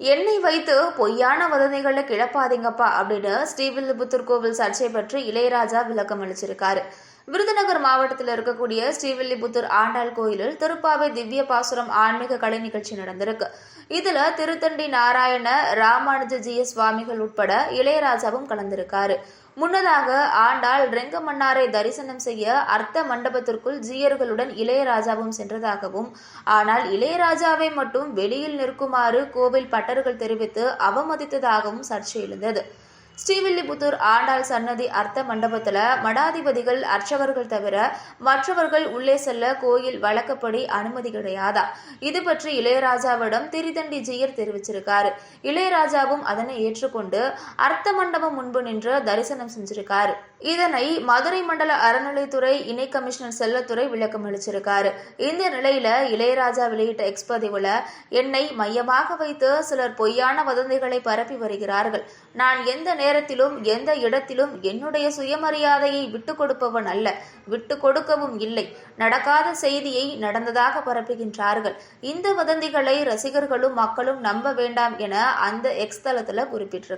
எண்ணெய் வைத்து பொய்யான வதந்திகளை கிளப்பாதீங்கப்பா அப்படின்னு ஸ்ரீவில்லிபுத்தூர் கோவில் சர்ச்சை பற்றி இளையராஜா விளக்கம் அளிச்சிருக்காரு. விருதுநகர் மாவட்டத்தில் இருக்கக்கூடிய ஸ்ரீவில்லிபுத்தூர் ஆண்டாள் கோயிலில் திருப்பாவை திவ்ய பாசுரம் ஆன்மீக கலை நிகழ்ச்சி நடந்திருக்கு. இதுல திருத்தண்டி நாராயண ராமானுஜஜிய சுவாமிகள் உட்பட இளையராஜாவும் கலந்திருக்காரு. முன்னதாக ஆண்டாள் ரெங்கமன்னாரை தரிசனம் செய்ய அர்த்த மண்டபத்திற்குள் ஜீயர்களுடன் இளையராஜாவும் சென்றதாகவும் ஆனால் இளையராஜாவை மட்டும் வெளியில் நிற்குமாறு கோவில் பட்டர்கள் தெரிவித்து அவமதித்ததாகவும் சர்ச்சை எழுந்தது. ஸ்ரீவில்லிபுத்தூர் ஆண்டாள் சன்னதி அர்த்த மண்டபத்துல மடாதிபதிகள் அர்ச்சகர்கள் தவிர மற்றவர்கள் உள்ளே செல்ல கோயில் வழக்கப்படி அனுமதி கிடையாதா? இது பற்றி இளையராஜாவிடம் திரிதண்டி ஜீயர் தெரிவிச்சிருக்காரு. இளையராஜாவும் அதனை ஏற்றுக்கொண்டு அர்த்த மண்டபம் முன்பு நின்று தரிசனம் செஞ்சிருக்காரு. இதனை மதுரை மண்டல அறநிலைத்துறை இணை கமிஷனர் செல்லத்துறை விளக்கம் அளிச்சிருக்காரு. இந்த நிலையில இளையராஜா வெளியிட்ட எக்ஸ் பதிவுல என்னை மையமாக வைத்து சிலர் பொய்யான வதந்திகளை பரப்பி வருகிறார்கள். நான் எந்த நேரத்திலும் எந்த இடத்திலும் என்னுடைய சுயமரியாதையை விட்டு கொடுப்பவன் அல்ல. விட்டு கொடுக்கவும் இல்லை. நடக்காத செய்தியை நடந்ததாக பரப்புகின்றார்கள். இந்த வதந்திகளை ரசிகர்களும் மக்களும் நம்ப வேண்டாம் என அந்த எக்ஸ் தளத்துல